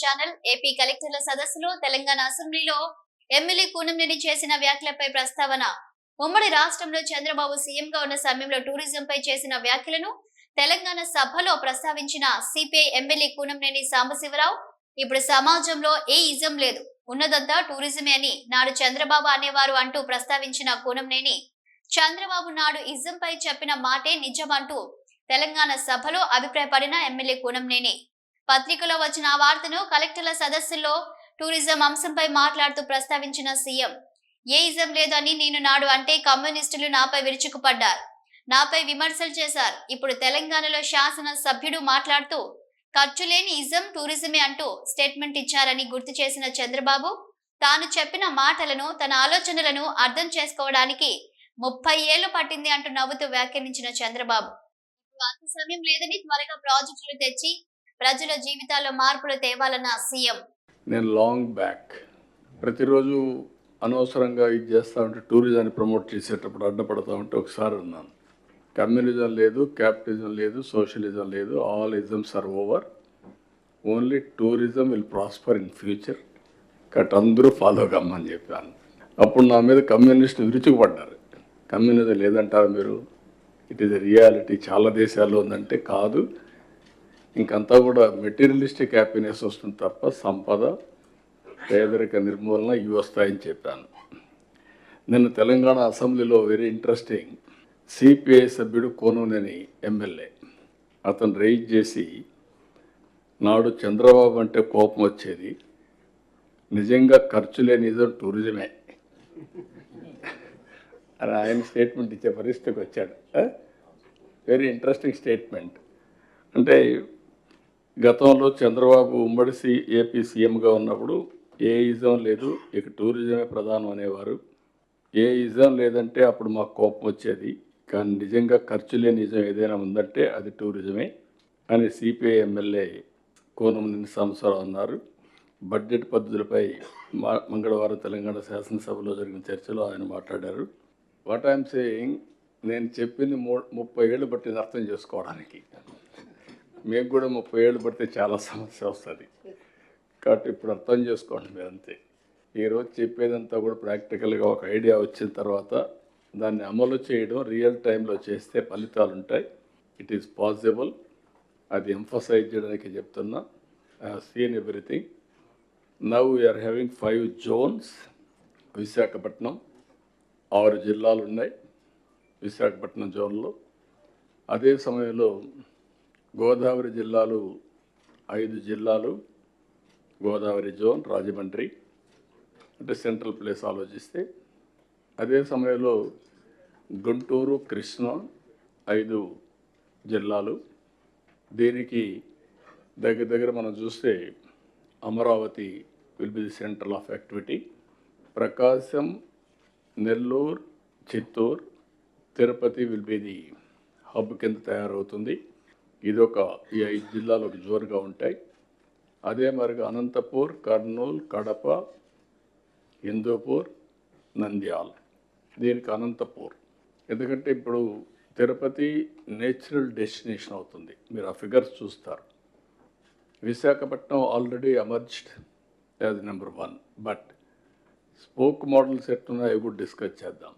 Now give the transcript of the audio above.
Channel AP కలెక్టర్ల సదస్సులో తెలంగాణ అసెంబ్లీలో ఎమ్మెల్యే కూనంనేని చేసిన వ్యాఖ్యలపై ప్రస్తావన. ఉమ్మడి రాష్ట్రంలో చంద్రబాబు సీఎంగా ఉన్న సమయంలో టూరిజంపై చేసిన వ్యాఖ్యలను తెలంగాణ సభలో ప్రస్తావించిన సిపిఐ ఎమ్మెల్యే కూనంనేని సాంబశివరావు ఇప్పుడు సమాజంలో ఏ ఇజం లేదు. ఉన్నదంతా టూరిజమే అని నాడు చంద్రబాబు అనేవారు అంటూ ప్రస్తావించిన కూనంనేని చంద్రబాబు నాడు ఇజంపై చెప్పిన మాటే నిజమంటూ తెలంగాణ సభలో అభిప్రాయపడిన ఎమ్మెల్యే కూనంనేని. పత్రికలో వచ్చిన ఆ వార్తను కలెక్టర్ల సదస్సులో టూరిజం అంశంపై మాట్లాడుతూ ప్రస్తావించిన సీఎం ఏ ఇజం లేదని నేను నాడు అంటే కమ్యూనిస్టులు నాపై విరుచుకుపడ్డారు. నాపై విమర్శలు చేశారు. ఇప్పుడు తెలంగాణలో శాసన సభ్యుడు మాట్లాడుతూ ఖర్చు లేని ఇజం టూరిజమే అంటూ స్టేట్మెంట్ ఇచ్చారని గుర్తు చేసిన చంద్రబాబు తాను చెప్పిన మాటలను తన ఆలోచనలను అర్థం చేసుకోవడానికి ముప్పై ఏళ్ళు పట్టింది అంటూ నవ్వుతూ వ్యాఖ్యానించిన చంద్రబాబు. అంత సమయం లేదని త్వరగా ప్రాజెక్టులు తెచ్చి ప్రజల జీవితాల్లో మార్పులు తేవాలన్న సీఎం. నేను లాంగ్ బ్యాక్ ప్రతిరోజు అనవసరంగా ఇది చేస్తూ ఉంటే టూరిజాన్ని ప్రమోట్ చేసేటప్పుడు అడ్డపడతా ఉంటే ఒకసారి ఉన్నాను కమ్యూనిజం లేదు క్యాపిటలిజం లేదు సోషలిజం లేదు all isms are over only tourism will prosper in future cut అందరూ ఫాలో కమ్మని చెప్పాను. అప్పుడు నా మీద కమ్యూనిస్ట్ విరుచుకుపడ్డారు. కమ్యూనిజం లేదంటారు మీరు? ఇట్ ఈస్ రియాలిటీ చాలా దేశాల్లో ఉందంటే కాదు. ఇంకంతా కూడా మెటీరియలిస్టిక్ హ్యాపీనెస్ వస్తుంది తప్ప సంపద పేదరిక నిర్మూలన ఇవి వస్తాయని చెప్పాను. నిన్న తెలంగాణ అసెంబ్లీలో వెరీ ఇంట్రెస్టింగ్ సిపిఐ సభ్యుడు కోనూనేని ఎమ్మెల్యే. అతను రైజ్ చేసి నాడు చంద్రబాబు అంటే కోపం వచ్చేది. నిజంగా ఖర్చు లేని నిజం టూరిజమే అని ఆయన స్టేట్మెంట్ ఇచ్చే పరిస్థితికి వచ్చాడు. వెరీ ఇంట్రెస్టింగ్ స్టేట్మెంట్ అంటే గతంలో చంద్రబాబు ఉమ్మడి సి ఏపీ సీఎంగా ఉన్నప్పుడు ఏ ఇజం లేదు ఇక టూరిజమే ప్రధానం అనేవారు. ఏ ఇజం లేదంటే అప్పుడు మాకు కోపం వచ్చేది. కానీ నిజంగా ఖర్చు లేని నిజం ఏదైనా ఉందంటే అది టూరిజమే అని సిపిఐ ఎమ్మెల్యే కోనమనేని సంవత్సరం అన్నారు. బడ్జెట్ పద్ధతులపై మా మంగళవారం తెలంగాణ శాసనసభలో జరిగిన చర్చలో ఆయన మాట్లాడారు. వాట్ ఐఎమ్ సేయింగ్ నేను చెప్పింది మూ ముప్పై ఏళ్ళు బట్టి అర్థం చేసుకోవడానికి. మీకు కూడా ముప్పై ఏళ్ళు పడితే చాలా సమస్య వస్తుంది. కాబట్టి ఇప్పుడు అర్థం చేసుకోండి మీరు అంతే. ఈరోజు చెప్పేదంతా కూడా ప్రాక్టికల్గా ఒక ఐడియా వచ్చిన తర్వాత దాన్ని అమలు చేయడం రియల్ టైంలో చేస్తే ఫలితాలు ఉంటాయి. ఇట్ ఈస్ పాసిబుల్ అది ఎంఫసైజ్ చేయడానికి చెప్తున్నా. I seen everything now we're having five zones Visakhapatnam ఆరు జిల్లాలు ఉన్నాయి. విశాఖపట్నం జోన్లో. అదే సమయంలో గోదావరి జిల్లాలు ఐదు జిల్లాలు. గోదావరి జోన్ రాజమండ్రి. అంటే సెంట్రల్ ప్లేస్ ఆలోచిస్తే అదే సమయంలో గుంటూరు కృష్ణా ఐదు జిల్లాలు. దీనికి దగ్గర దగ్గర మనం చూస్తే Amaravati will be the central of activity Prakasam Nellore Chittoor Tirupati will be the hub కింద తయారవుతుంది. ఇది ఒక ఈ ఐదు జిల్లాలు ఒక జోరుగా ఉంటాయి. అదే మరిగా అనంతపూర్ కర్నూలు కడప హిందూపూర్ నంద్యాల. దీనికి అనంతపూర్. ఎందుకంటే ఇప్పుడు తిరుపతి నేచురల్ డెస్టినేషన్ అవుతుంది. మీరు ఆ ఫిగర్స్ చూస్తారు. Visakhapatnam already emerged as number one. But spoke models ఎట్లున్నాయో కూడా డిస్కస్ చేద్దాం.